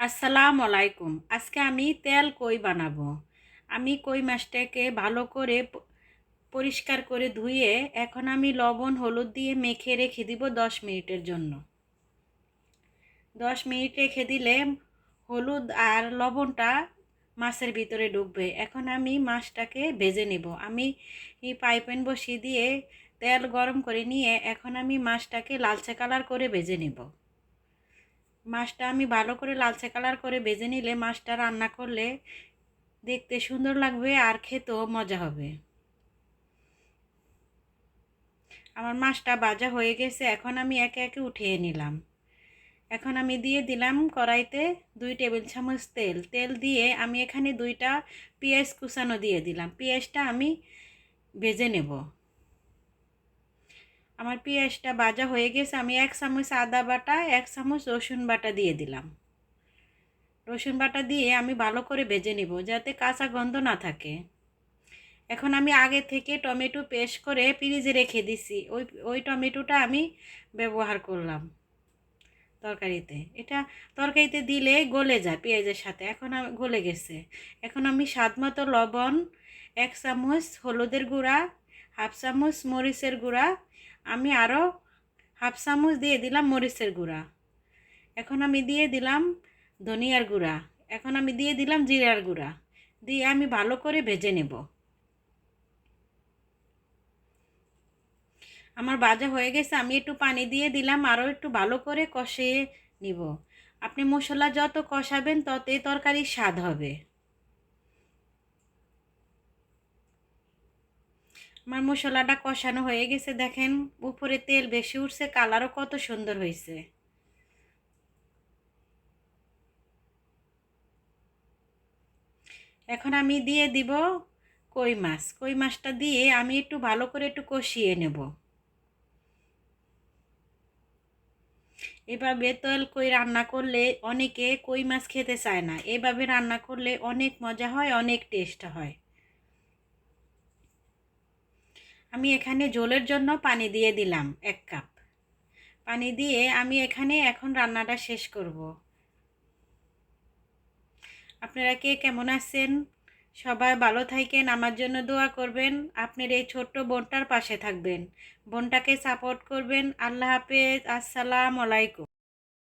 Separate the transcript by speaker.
Speaker 1: আসসালামু আলাইকুম। আজকে আমি তেল কই বানাবো? আমি কই মাছটাকে ভালো করে পরিষ্কার করে ধুয়ে এখন আমি লবণ, হলুদ দিয়ে মেখে রেখে দিব দশ মিনিটের জন্য। দশ মিনিট রেখে দিলে হলুদ আর লবণটা মাছের ভিতরে ঢুকবে। এখন আমি মাছটাকে ভেজে নেব। আমি পাইপেন বসিয়ে দিয়ে তেল গরম করে নিয়ে এখন আমি মাছটাকে লালচে কালার করে ভেজে নেব। মাছটা আমি ভালো করে লালচে কালার করে ভেজে নিলে মাছটা রান্না করলে দেখতে সুন্দর লাগবে আর খেতেও মজা হবে। আমার মাছটা ভাজা হয়ে গেছে, এখন আমি একে একে উঠিয়ে নিলাম। এখন আমি দিয়ে দিলাম কড়াইতে দুই টেবিল চামচ তেল। তেল দিয়ে আমি এখানে দুইটা পেঁয়াজ কুচানো দিয়ে দিলাম। পেঁয়াজটা আমি ভেজে নেব। আমার পেঁয়াজটা ভাজা হয়ে গেছে, আমি এক চামচ আদা বাটা, এক চামচ রসুন বাটা দিয়ে দিলাম। রসুন বাটা দিয়ে আমি ভালো করে ভেজে নিব যাতে কাঁচা গন্ধ না থাকে। এখন আমি আগে থেকে টমেটো পেস্ট করে ফ্রিজে রেখে দিছি, ওই ওই টমেটোটা আমি ব্যবহার করলাম তরকারিতে। এটা তরকারিতে দিলে গলে যায় পেঁয়াজের সাথে, এখন গলে গেছে। এখন আমি স্বাদ মতো লবণ, এক চামচ হলুদের গুঁড়া, হাফ চামচ মরিচের গুঁড়া আমি আরও হাফ চামচ দিয়ে দিলাম মরিচের গুঁড়া। এখন আমি দিয়ে দিলাম ধনিয়ার গুঁড়া। এখন আমি দিয়ে দিলাম জিরার গুঁড়া। দিয়ে আমি ভালো করে ভেজে নেব। আমার ভাজা হয়ে গেছে, আমি একটু পানি দিয়ে দিলাম আরও একটু ভালো করে কষিয়ে নিব। আপনি মশলা যত কষাবেন, ততই তরকারির স্বাদ হবে। আমার মশলাটা কষানো হয়ে গেছে, দেখেন উপরে তেল বেশি উঠছে, কালারও কত সুন্দর হয়েছে। এখন আমি দিয়ে দিব কই মাছ। কই মাছটা দিয়ে আমি একটু ভালো করে একটু কষিয়ে নেব। এভাবে তেল কই রান্না করলে অনেকে কই মাছ খেতে চায় না, এভাবে রান্না করলে অনেক মজা হয়, অনেক টেস্ট হয়। আমি এখানে জলের জন্য পানি দিয়ে দিলাম, এক কাপ। পানি দিয়ে আমি এখানে এখন রান্নাটা শেষ করব। আপনারা কে কেমন আছেন? সবাই ভালো থাকেন, আমার জন্য দোয়া করবেন। আপনার এই ছোট্ট বোনটার পাশে থাকবেন। বোনটাকে সাপোর্ট করবেন। আল্লাহ হাফেজ, আসসালামু আলাইকুম।